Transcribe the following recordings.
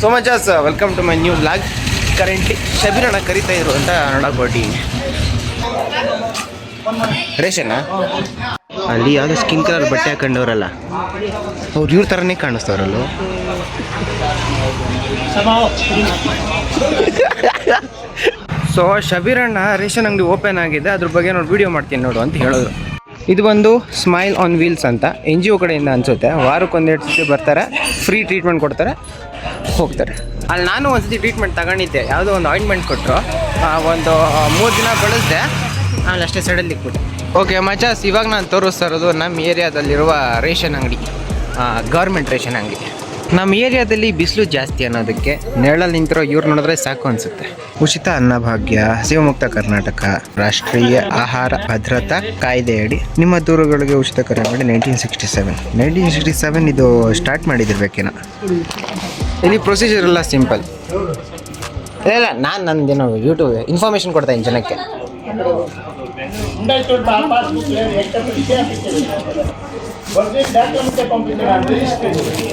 So much welcome to my new blog currently ಶಬೀರಣ್ಣ ಕರಿತಾ ಇದ್ರು ಅಂತ ನೋಡಕ್ಕೆ ಹೊರಟಿದ್ದೀನಿ ರೇಷನ್ ಅಲ್ಲಿ ಯಾವುದೋ ಸ್ಕಿನ್ ಕಲರ್ ಬಟ್ಟೆ ಹಾಕೊಂಡವ್ರಲ್ಲ. ಅವ್ರು ಇವ್ರ ಥರನೇ ಕಾಣಿಸ್ತವ್ರಲ್ಲ. ಸೊ ಶಬೀರಣ್ಣ ರೇಷನ್ ಅಂಗಡಿ ಓಪನ್ ಆಗಿದೆ. ಅದ್ರ ಬಗ್ಗೆ ನೋಡಿ ವಿಡಿಯೋ ಮಾಡ್ತೀನಿ ನೋಡು ಅಂತ ಹೇಳಿದ್ರು. ಇದು ಬಂದು ಸ್ಮೈಲ್ ಆನ್ ವೀಲ್ಸ್ ಅಂತ. ಎನ್ ಜಿ ಒ ಕಡೆಯಿಂದ ಅನಿಸುತ್ತೆ. ವಾರಕ್ಕೆ ಒಂದೆರಡು ಸತಿ ಬರ್ತಾರೆ. ಫ್ರೀ ಟ್ರೀಟ್ಮೆಂಟ್ ಕೊಡ್ತಾರೆ. ಹೋಗ್ತಾರೆ. ಅಲ್ಲಿ ನಾನು ಒಂದು ಸತಿ ಟ್ರೀಟ್ಮೆಂಟ್ ತಗೊಂಡಿದ್ದೆ. ಯಾವುದೋ ಒಂದು ಆಯಿಂಟ್ಮೆಂಟ್ ಕೊಟ್ಟರು. ಒಂದು ಮೂರು ದಿನ ಬಳಸಿದೆ. ಆಮೇಲೆ ಅಷ್ಟೇ ಸಡನ್ಲಿ ಇಕ್ಬಿಟ್ಟೆ ಓಕೆ ಮಚಾಸ್ ಇವಾಗ ನಾನು ತೋರಿಸ್ತಾ ಇರೋದು, ನಮ್ಮ ಏರಿಯಾದಲ್ಲಿರುವ ರೇಷನ್ ಅಂಗಡಿ. ಗೌರ್ಮೆಂಟ್ ರೇಷನ್ ಅಂಗಡಿ. ನಮ್ಮ ಏರಿಯಾದಲ್ಲಿ ಬಿಸಿಲು ಜಾಸ್ತಿ ಅನ್ನೋದಕ್ಕೆ ನೆರಳಲ್ಲಿ ನಿಂತಿರೋ ಇವ್ರು ನೋಡಿದ್ರೆ ಸಾಕು ಅನ್ಸುತ್ತೆ. ಉಚಿತ ಅನ್ನಭಾಗ್ಯ ಶಿವಮುಕ್ತ ಕರ್ನಾಟಕ. ರಾಷ್ಟ್ರೀಯ ಆಹಾರ ಭದ್ರತಾ ಕಾಯ್ದೆಯಡಿ ನಿಮ್ಮ ದೂರುಗಳಿಗೆ ಉಚಿತ ಕರೆ ಮಾಡಿ nineteen sixty seven nineteen sixty seven ಇದು ಸ್ಟಾರ್ಟ್ ಮಾಡಿದಿರ್ಬೇಕೇನ. ಇಲ್ಲಿ ಪ್ರೊಸೀಜರ್ ಎಲ್ಲ ಸಿಂಪಲ್ ಇಲ್ಲ ನಾನು ನಂದೇನೋ ಯೂಟ್ಯೂಬ್ ಇನ್ಫಾರ್ಮೇಷನ್ ಇನ್ ಜನಕ್ಕೆ.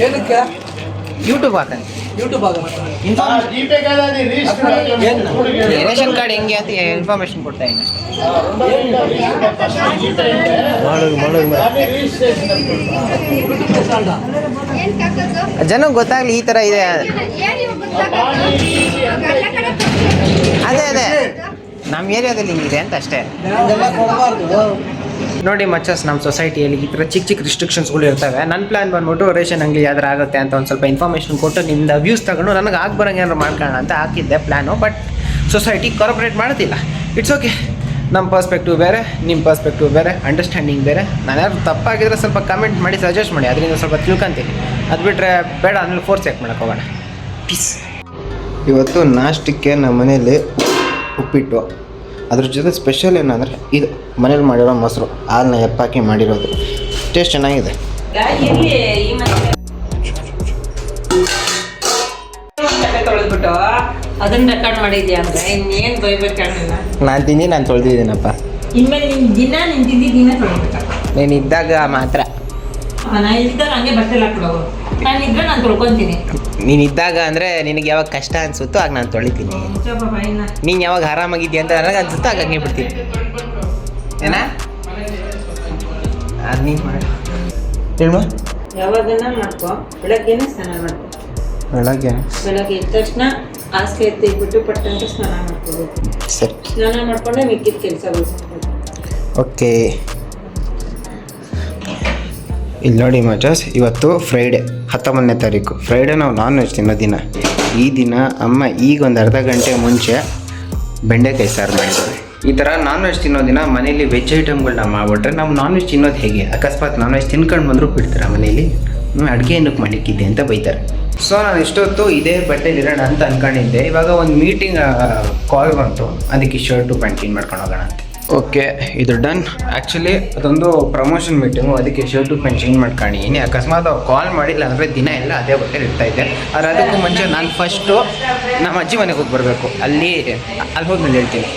ಏನಕ್ಕೆ? ಯೂಟ್ಯೂಬ್ ಹಾಕಂತ ಯೂಟ್ಯೂಬ್ ರೇಷನ್ ಕಾರ್ಡ್ ಹೆಂಗೆ ಅಂತ ಇನ್ಫಾರ್ಮೇಶನ್ ಕೊಡ್ತಾ ಇದ್ದೀನಿ ಜನಕ್ಕೆ ಗೊತ್ತಾಗ್ಲಿ ಈ ತರ ಇದೆ. ಅದೇ ಅದೇ. ನಮ್ಮ ಏರಿಯಾದಲ್ಲಿ ಹಿಂಗಿದೆ ಅಂತ ಅಷ್ಟೇ. ನೋಡಿ ಮಚ್ಚಸ್ ನಮ್ಮ ಸೊಸೈಟಿಯಲ್ಲಿ ಈ ಥರ ಚಿಕ್ಕ ಚಿಕ್ಕ ರಿಸ್ಟ್ರಿಕ್ಷನ್ಸ್ಗಳು ಇರ್ತವೆ. ನನ್ನ ಪ್ಲಾನ್ ಬಂದ್ಬಿಟ್ಟು ರೇಷನ್ ಅಂಗಡಿ ಯಾವ್ದಾರು ಆಗುತ್ತೆ ಅಂತ ಒಂದು ಸ್ವಲ್ಪ ಇನ್ಫಾರ್ಮೇಷನ್ ಕೊಟ್ಟು ನಿಮ್ದು ವ್ಯೂಸ್ ತಗೊಂಡು ನನಗೆ ಆಗ ಬರೋಂಗೆ ಏನಾರು ಮಾಡ್ಕೊಳ್ಳೋಣ ಅಂತ ಹಾಕಿದ್ದೆ ಪ್ಲ್ಯಾನು ಬಟ್ ಸೊಸೈಟಿ ಕಾರ್ಪೊರೇಟ್ ಮಾಡ್ತಿಲ್ಲ ಇಟ್ಸ್ ಓಕೆ ನಮ್ಮ ಪರ್ಸ್ಪೆಕ್ಟಿವ್ ಬೇರೆ ನಿಮ್ಮ ಪರ್ಸ್ಪೆಕ್ಟಿವ್ ಬೇರೆ ಅಂಡರ್ಸ್ಟ್ಯಾಂಡಿಂಗ್ ಬೇರೆ. ನಾನು ತಪ್ಪಾಗಿದ್ರೆ ಸ್ವಲ್ಪ ಕಮೆಂಟ್ ಮಾಡಿ ಸಜೆಸ್ಟ್ ಮಾಡಿ. ಅದರಿಂದ ಸ್ವಲ್ಪ ತಿಳ್ಕೊಂತೀನಿ. ಅದು ಬಿಟ್ಟರೆ ಬೇಡ ಆಮೇಲೆ ಫೋರ್ಸ್ ಯಾಕೆ ಮಾಡಕ್ಕೆ ಹೋಗೋಣ. ಪೀಸ್ ಇವತ್ತು ನಾಷ್ಟಕ್ಕೆ ನಮ್ಮ ಮನೇಲಿ ಉಪ್ಪಿಟ್ಟು. ಅದ್ರ ಜೊತೆ ಸ್ಪೆಷಲ್ ಏನಂದರೆ ಇದು ಮನೇಲಿ ಮಾಡಿರೋ ಮೊಸರು ಹಾಲನ್ನ ಎಪ್ಪಾಕಿ ಮಾಡಿರೋದು. ಟೇಸ್ಟ್ ಚೆನ್ನಾಗಿದೆ. ಅದನ್ನ ರೆಕಾರ್ಡ್ ಮಾಡಿದ್ಯಾ ಅಂದ್ರೆ? ಇನ್ನೇನ್ ಬೈಬೇಕಾಗಿಲ್ಲ. ನಾನು ತಿಂದು ನಾನು ತೊಳೆದಿದ್ದೀನಪ್ಪ. ಇನ್ಮೇಲೆ ನಿನ್ ದಿನ ನಿನ್ ತಿಂದಿ ದಿನ ತೊಳ್ಬೇಕ? ನೀನು ಇದ್ದಾಗ ಮಾತ್ರ. ನಾ ಇದ್ದಾಗ ಹಂಗೆ ಬಟ್ಟೆ ನಾನು ಇದ್ರೆ ನಾನು ತೊಳ್ಕೊಂತೀನಿ. ನೀನು ಇದ್ದಾಗ ಅಂದರೆ ನಿನಗೆ ಯಾವಾಗ ಕಷ್ಟ ಅನಿಸುತ್ತೋ ಆಗ ನಾನು ತೊಳಿತೀನಿ. ನೀನು ಯಾವಾಗ ಆರಾಮಾಗಿದ್ಯಾ ಅಂತ ನನಗೆ ಅನ್ಸುತ್ತೋ ಆಗ ಹಂಗೆ ಬಿಡ್ತೀನಿ. ಏನ? ಅದು ನೀನು ಮಾಡಿ. ಹೇಳುವ ಯಾವಾಗನ ಮಾಡ್ಕೊ. ಬೆಳಗ್ಗೆನೆ ಸ್ನಾನ ಮಾಡ್ಕೊ. ಬೆಳಗ್ಗೆ. ಬೆಳಗ್ಗೆ ಎದ್ದ ತಕ್ಷಣ ಹಾಸಿಗೆ ಎತ್ತಿಟ್ಬಿಟ್ಟು ಪಟ್ಟಂತ ಸ್ನಾನ ಮಾಡ್ಕೋಬೇಕು. ಸರಿ. ಸ್ನಾನ ಮಾಡ್ಕೊಂಡೆ ಮಿಕ್ಕಿದ ಕೆಲಸ ಓಕೆ. ಇಲ್ಲಿ ನೋಡಿ ಮಚಾಸ್ ಇವತ್ತು ಫ್ರೈಡೆ ಹತ್ತೊಂಬತ್ತನೇ ತಾರೀಕು. ಫ್ರೈಡೆ ನಾವು ನಾನ್ ವೆಜ್ ತಿನ್ನೋ ದಿನ. ಈ ದಿನ ಅಮ್ಮ ಈಗ ಒಂದು ಅರ್ಧ ಗಂಟೆ ಮುಂಚೆ ಬೆಂಡೆಕಾಯಿ ಸಾರು ಮಾಡಿದ್ದಾರೆ ಈ ಥರ ನಾನ್ ವೆಜ್ ತಿನ್ನೋ ದಿನ ಮನೇಲಿ ವೆಜ್ ಐಟಮ್ಗಳನ್ನ ಮಾಡಿಬಿಟ್ರೆ ನಾವು ನಾನ್ ವೆಜ್ ತಿನ್ನೋದು ಹೇಗೆ? ಅಕಸ್ಮಾತ್ ನಾನ್ ವೆಜ್ ತಿನ್ಕೊಂಡು ಬಂದರೂ ಬಿಡ್ತಾರೆ ಮನೇಲಿ ಅಡುಗೆ ಏನಕ್ಕೆ ಮಾಡಿಕ್ಕಿದ್ದೆ ಅಂತ ಬೈತಾರೆ. ಸೊ ನಾನು ಇಷ್ಟೊತ್ತು ಇದೇ ಬಟ್ಟೆಲಿ ಇರೋಣ ಅಂತ ಅನ್ಕೊಂಡಿದ್ದೆ. ಇವಾಗ ಒಂದು ಮೀಟಿಂಗ್ ಕಾಲ್ ಬಂತು. ಅದಕ್ಕೆ ಶರ್ಟು ಪ್ಯಾಂಟ್ ಕ್ಲೀನ್ ಮಾಡ್ಕೊಂಡು ಹೋಗೋಣ ಅಂತ. ಓಕೆ ಇದು ಡನ್. ಆ್ಯಕ್ಚುಲಿ ಅದೊಂದು ಪ್ರಮೋಷನ್ ಮೀಟಿಂಗು ಅದಕ್ಕೆ ಶರ್ಟು ಪ್ಯಾಂಟ್ ಚೇಂಜ್ ಮಾಡ್ಕೊಂಡಿದ್ದೀನಿ. ಅಕಸ್ಮಾತ್ ಅವ್ರು ಕಾಲ್ ಮಾಡಿಲ್ಲ ಅಂದರೆ ದಿನ ಎಲ್ಲ ಅದೇ ಬಟ್ಟೆ ಇರ್ತಾ ಇದೆ ಆದ್ರೆ ಅದಕ್ಕೂ ಮುಂಚೆ ನಾನು ಫಸ್ಟು ನಮ್ಮ ಅಜ್ಜಿ ಮನೆಗೆ ಹೋಗಿ ಬರಬೇಕು. ಅಲ್ಲಿ ಅಲ್ಲಿ ಹೋದ್ಮೇಲೆ ಹೇಳ್ತೀನಿ.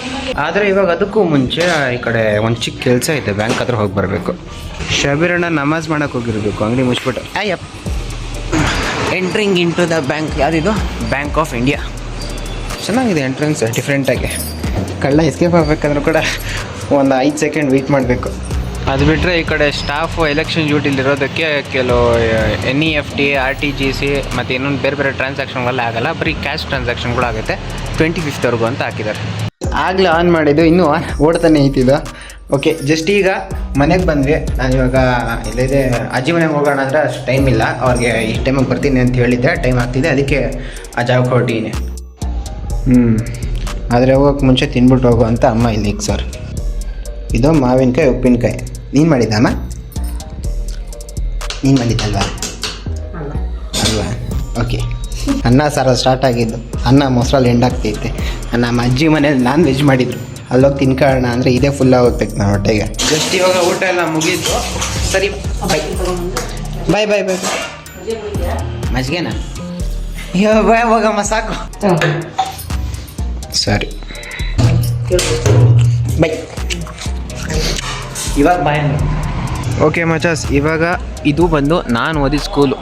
ಆದರೆ ಇವಾಗ ಅದಕ್ಕೂ ಮುಂಚೆ ಈ ಕಡೆ ಒಂದು ಚಿಕ್ಕ ಕೆಲಸ ಇದೆ ಬ್ಯಾಂಕ್ ಹತ್ರ ಹೋಗಿ ಬರಬೇಕು. ಶಬೀರಣ್ಣ ನಮಾಜ್ ಮಾಡೋಕೆ ಹೋಗಿರಬೇಕು ಅಂಗಡಿ ಮುಚ್ಬಿಟ್ಟು. Ayyappa. Entering into the bank ಯಾವುದಿದು? ಬ್ಯಾಂಕ್ ಆಫ್ ಇಂಡಿಯಾ ಚೆನ್ನಾಗಿದೆ ಎಂಟ್ರೆನ್ಸ್ ಡಿಫ್ರೆಂಟಾಗಿ ಕಳ್ಳ ಎಸ್ಕೇಪ್ ಆಗಬೇಕಂದ್ರೂ ಕೂಡ ಒಂದು ಐದು ಸೆಕೆಂಡ್ ವೆಯ್ಟ್ ಮಾಡಬೇಕು. ಅದು ಬಿಟ್ಟರೆ ಈ ಕಡೆ ಸ್ಟಾಫ್ ಎಲೆಕ್ಷನ್ ಡ್ಯೂಟಿಲಿರೋದಕ್ಕೆ ಕೆಲವು N E F T R T G C ಮತ್ತು ಇನ್ನೊಂದು ಬೇರೆ ಬೇರೆ ಟ್ರಾನ್ಸಾಕ್ಷನ್ಗಳೆಲ್ಲ ಆಗಲ್ಲ. ಬರೀ ಕ್ಯಾಶ್ ಟ್ರಾನ್ಸಾಕ್ಷನ್ಗಳು ಆಗುತ್ತೆ. ಟ್ವೆಂಟಿ ಫಿಫ್ತ್ವರೆಗೂ ಅಂತ ಹಾಕಿದ್ದಾರೆ. ಆಗಲೇ ಆನ್ ಮಾಡಿದ್ದು ಇನ್ನೂ ಓಡ್ತಾನೆ ಐತಿದ್ದು ಓಕೆ ಜಸ್ಟ್ ಈಗ ಮನೆಗೆ ಬಂದ್ವಿ. ನಾನು ಇವಾಗ ಇಲ್ಲಿದೆ ಅಜ್ಜಿ ಮನೆಗೆ ಹೋಗೋಣ ಅಂದರೆ ಅಷ್ಟು ಟೈಮ್ ಇಲ್ಲ. ಅವ್ರಿಗೆ ಈ ಟೈಮಿಗೆ ಬರ್ತೀನಿ ಅಂತ ಹೇಳಿದ್ದೆ. ಟೈಮ್ ಆಗ್ತಿದೆ. ಅದಕ್ಕೆ ಆ ಜಾಗಕ್ಕೆ ಹೊರಟಿದ್ದೀನಿ ಹ್ಞೂ ಆದರೆ ಹೋಗೋಕೆ ಮುಂಚೆ ತಿನ್ಬಿಟ್ಟು ಹೋಗು ಅಂತ ಅಮ್ಮ ಇಲ್ಲಿ ಸರ್. ಇದು ಮಾವಿನಕಾಯಿ, ಉಪ್ಪಿನಕಾಯಿ. ನೀನು ಮಾಡಿದ್ದಮ್ಮ ನೀನು ಮಾಡಿದ್ದಲ್ವಾ? ಅಲ್ವಾ? ಓಕೆ ಅನ್ನ, ಸಾರ ಸ್ಟಾರ್ಟ್ ಆಗಿದ್ದು. ಅನ್ನ ಮೊಸರಲ್ಲಿ ಎಂಡಾಗ್ತೈತೆ ನಮ್ಮ ಅಜ್ಜಿ ಮನೇಲಿ ನಾನ್ ವೆಜ್ ಮಾಡಿದ್ರು ಅಲ್ಲೋಗಿ ತಿನ್ಕೊಳ್ಳೋಣ ಅಂದರೆ ಇದೇ ಫುಲ್ ಆಗ್ಬೇಕು ನಾವು ಹೊಟ್ಟೆಗೆ. ಜಸ್ಟ್ ಇವಾಗ ಊಟ ಎಲ್ಲ ಮುಗೀತು. ಸರಿ ಬಾಯ್ ಬಾಯ್ ಬಾಯ್ ಬಾಯ್ ಮಜ್ಗೆನಾ ಬಾಯ್ ಹೋಗಮ್ಮ ಸಾಕು. ಸರಿ. ಬೈ ಇವಾಗ ಬಾಯ್ ಓಕೆ ಮಚಾಸ್ ಇವಾಗ ಇದು ಬಂದು ನಾನು ಓದಿದ ಸ್ಕೂಲು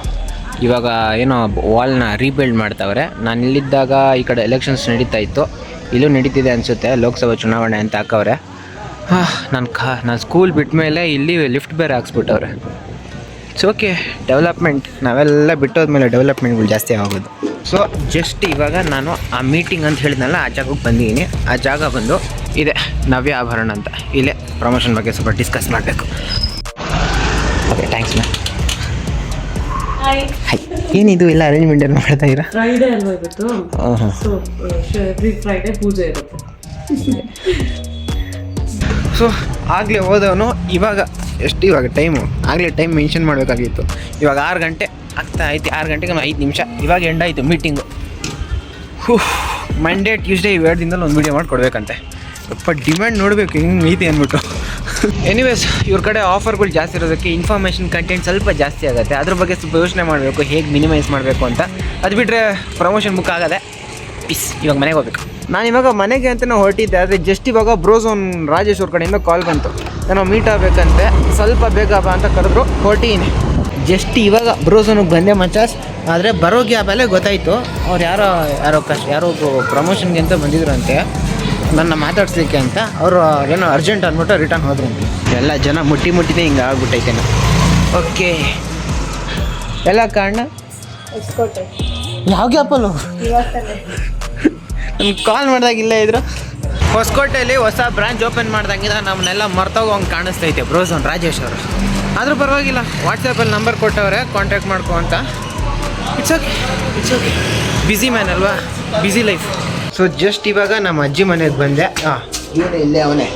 ಇವಾಗ ಏನೋ ವಾಲ್ನ ರೀಬಿಲ್ಡ್ ಮಾಡ್ತಾವ್ರೆ. ನಾನು ಇಲ್ಲಿದ್ದಾಗ ಈ ಕಡೆ ಎಲೆಕ್ಷನ್ಸ್ ನಡೀತಾ ಇತ್ತು. ಇಲ್ಲೂ ನಡೀತಿದೆ ಅನಿಸುತ್ತೆ ಲೋಕಸಭಾ ಚುನಾವಣೆ ಅಂತ ಹಾಕವ್ರೆ. ನಾನು ಕಾ ನಾನು ಸ್ಕೂಲ್ ಬಿಟ್ಟ ಮೇಲೆ ಇಲ್ಲಿ ಲಿಫ್ಟ್ ಬೇರೆ ಹಾಕ್ಸ್ಬಿಟ್ಟವ್ರೆ. ಇಟ್ಸ್ ಓಕೆ ಡೆವಲಪ್ಮೆಂಟ್ ನಾವೆಲ್ಲ ಬಿಟ್ಟೋದ್ಮೇಲೆ ಡೆವಲಪ್ಮೆಂಟ್ಗಳು ಜಾಸ್ತಿ ಆಗೋದು. ಸೊ ಜಸ್ಟ್ ಇವಾಗ ನಾನು ಆ ಮೀಟಿಂಗ್ ಅಂತ ಹೇಳಿದ್ನಲ್ಲ ಆ ಜಾಗಕ್ಕೆ ಬಂದಿದ್ದೀನಿ. ಆ ಜಾಗ ಬಂದು ಇದೆ ನವ್ಯ ಆಭರಣ ಅಂತ. ಇಲ್ಲೇ ಪ್ರಮೋಷನ್ ಬಗ್ಗೆ ಸ್ವಲ್ಪ ಡಿಸ್ಕಸ್ ಮಾಡಬೇಕು. ಓಕೆ ಥ್ಯಾಂಕ್ಸ್ ಮ್ಯಾಮ್ ಹಾಯ್ ಏನಿದು ಎಲ್ಲ ಅರೇಂಜ್ಮೆಂಟ್ ಏನು ಮಾಡ್ತಾ ಇರಾ ಫ್ರೈಡೇ ಅಲ್ವಾ ಇವತ್ತು? ಸೊ ಎವ್ರಿ ಫ್ರೈಡೇ ಪೂಜೆ ಇರುತ್ತೆ. ಸೊ ಆಗಲೇ ಹೋದವನು ಇವಾಗ ಎಷ್ಟು ಇವಾಗ ಟೈಮು ಆಗಲೇ ಟೈಮ್ ಮೆನ್ಷನ್ ಮಾಡಬೇಕಾಗಿತ್ತು. ಇವಾಗ ಆರು ಗಂಟೆ. ಆಗ್ತಾ ಐತಿ, ಆರು ಗಂಟೆಗೆ ಐದು ನಿಮಿಷ. ಇವಾಗ ಎಂಡ್ ಆಯಿತು ಮೀಟಿಂಗು ಮಂಡೇ ಟ್ಯೂಸ್ಡೇ ಎರಡು ದಿನದಲ್ಲಿ ಒಂದು ವೀಡಿಯೋ ಮಾಡಿ ಕೊಡಬೇಕಂತೆ ಯಪ್ಪ ಡಿಮ್ಯಾಂಡ್ ನೋಡಬೇಕು, ಹಿಂಗೆ ನೀತಿ ಅಂದ್ಬಿಟ್ಟು. ಎನಿವೇಸ್ ಇವ್ರ ಕಡೆ ಆಫರ್ಗಳು ಜಾಸ್ತಿ ಇರೋದಕ್ಕೆ ಇನ್ಫಾರ್ಮೇಷನ್ ಕಂಟೆಂಟ್ ಸ್ವಲ್ಪ ಜಾಸ್ತಿ ಆಗುತ್ತೆ. ಅದ್ರ ಬಗ್ಗೆ ಸ್ವಲ್ಪ ಯೋಚನೆ ಮಾಡಬೇಕು, ಹೇಗೆ ಮಿನಿಮೈಸ್ ಮಾಡಬೇಕು ಅಂತ. ಅದು ಬಿಟ್ಟರೆ ಪ್ರಮೋಷನ್ ಬುಕ್ ಆಗದೆ ಪೀಸ್ ಇವಾಗ ಮನೆಗೆ ಹೋಗ್ಬೇಕು. ನಾನು ಇವಾಗ ಮನೆಗೆ ಅಂತಲೇ ಹೊರಟಿದ್ದೆ, ಆದರೆ ಜಸ್ಟ್ ಇವಾಗ ಬ್ರೋಝೋನ್ ರಾಜೇಶ್ ಅವ್ರ ಕಡೆಯಿಂದ ಕಾಲ್ ಬಂತು. ನಾನು ಮೀಟ್ ಆಗಬೇಕಂತೆ, ಸ್ವಲ್ಪ ಬೇಗ ಬಾ ಅಂತ ಕರೆದ್ರು, ಹೊರಟೀನಿ. ಜಸ್ಟ್ ಇವಾಗ ಬ್ರೋಸನಿಗೆ ಬಂದೆ ಮಚಾಸ್ ಆದರೆ ಬರೋ ಗ್ಯಾಬಲ್ಲೇ ಗೊತ್ತಾಯಿತು. ಅವ್ರು ಯಾರೋ ಯಾರೋ ಕಷ್ಟ ಯಾರೋ ಪ್ರಮೋಷನ್ಗೆ ಅಂತ ಬಂದಿದ್ರು ಅಂತೆ ನನ್ನ ಮಾತಾಡ್ಸಲಿಕ್ಕೆ ಅಂತ. ಅವರು ಏನೋ ಅರ್ಜೆಂಟ್ ಅಂದ್ಬಿಟ್ಟು ರಿಟರ್ನ್ ಹೋದ್ರು ಅಂತ ಎಲ್ಲ ಜನ ಮುಟ್ಟಿ ಮುಟ್ಟಿದೆ ಹಿಂಗೆ ಆಗ್ಬಿಟ್ಟೈತೆ ಓಕೆ. ಎಲ್ಲ ಕಾರಣ? ಯಾವ ಗ್ಯಾಪಲ್ಲೂ ನಂಗೆ ಕಾಲ್ ಮಾಡಿದಾಗ ಇಲ್ಲೇ ಇದ್ರು. ಹೊಸಕೋಟೆಯಲ್ಲಿ ಹೊಸ ಬ್ರಾಂಚ್ ಓಪನ್ ಮಾಡ್ದಂಗಿದ ನಮ್ಮನ್ನೆಲ್ಲ ಮರ್ತೋಗಂಗೆ ಕಾಣಿಸ್ತೈತೆ ಬ್ರೋಸನ್ ರಾಜೇಶ್ ಅವರು. ಆದರೂ ಪರವಾಗಿಲ್ಲ. ವಾಟ್ಸಪ್ಪಲ್ಲಿ ನಂಬರ್ ಕೊಟ್ಟವ್ರೆ ಕಾಂಟ್ಯಾಕ್ಟ್ ಮಾಡ್ಕೊ ಅಂತ. It's okay it's okay busy man ಅಲ್ವಾ? ಬ್ಯುಸಿ ಲೈಫ್ ಸೊ ಜಸ್ಟ್ ಇವಾಗ ನಮ್ಮ ಅಜ್ಜಿ ಮನೆಗೆ ಬಂದೆ. ಹಾಂ ಇವನು ಇಲ್ಲೇ ಅವನೇ.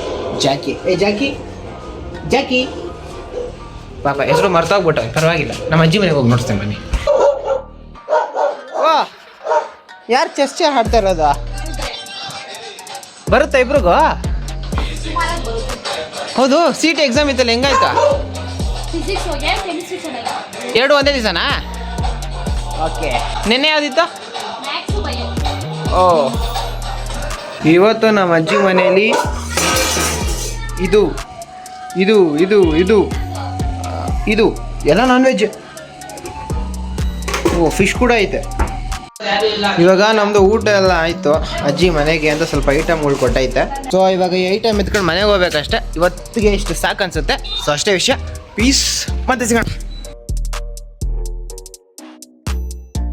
ಜಾಕಿ. ಏ ಜಾಕಿ. ಜಾಕಿ. ಪಾಪ ಹೆಸರು ಮರ್ತೋಗ್ಬಿಟ್ಟ. ಪರವಾಗಿಲ್ಲ. ನಮ್ಮ ಅಜ್ಜಿ ಮನೆಗೆ ಹೋಗಿ ನೋಡ್ತೇನೆ ಬನ್ನಿ. ವಾ ಯಾರು ಚೆಸ್ ಹಾಡ್ತಾ ಇರೋದು? ಬರುತ್ತಾ ಇಬ್ರಿಗೂ? ಹೌದು ಸೀಟ್ ಎಕ್ಸಾಮ್ ಇತ್ತಲ್ಲ ಹೆಂಗಾಯ್ತಾ? ಫಿಸಿಕ್ಸ್ ಹೋಗಿ ಕೆಮಿಸ್ಟ್ರಿ ಚೆನ್ನಾಗಿ ಎರಡು ಒಂದೇ ದಿವಸನಾ? ಓಕೆ. ನಿನ್ನೆ ಯಾವುದಿತ್ತು? ಮ್ಯಾಥ್ಸು ಬಯೋ ಓ. ಇವತ್ತು ನಮ್ಮ ಅಜ್ಜಿ ಮನೆಯಲ್ಲಿ ಇದು ಇದು ಇದು ಇದು ಇದು ಎಲ್ಲ ನಾನ್ ವೆಜ್ ಓ ಫಿಶ್ ಕೂಡ ಐತೆ. ಇವಾಗ ನಮ್ದು ಊಟ ಎಲ್ಲ ಆಯಿತು. ಅಜ್ಜಿ ಮನೆಗೆ ಅಂತ ಸ್ವಲ್ಪ ಐಟಮ್ಗಳು ಕೊಟ್ಟೈತೆ. ಸೊ ಇವಾಗ ಈ ಐಟಮ್ ಎತ್ಕೊಂಡು ಮನೆಗೆ ಹೋಗ್ಬೇಕಷ್ಟೆ. ಇವತ್ತಿಗೆ ಇಷ್ಟು ಸಾಕು ಅನ್ಸುತ್ತೆ. ಸೊ ಅಷ್ಟೇ ವಿಷಯ. ಪೀಸ್ ಮತ್ತೆ ಸಿಗೋಣ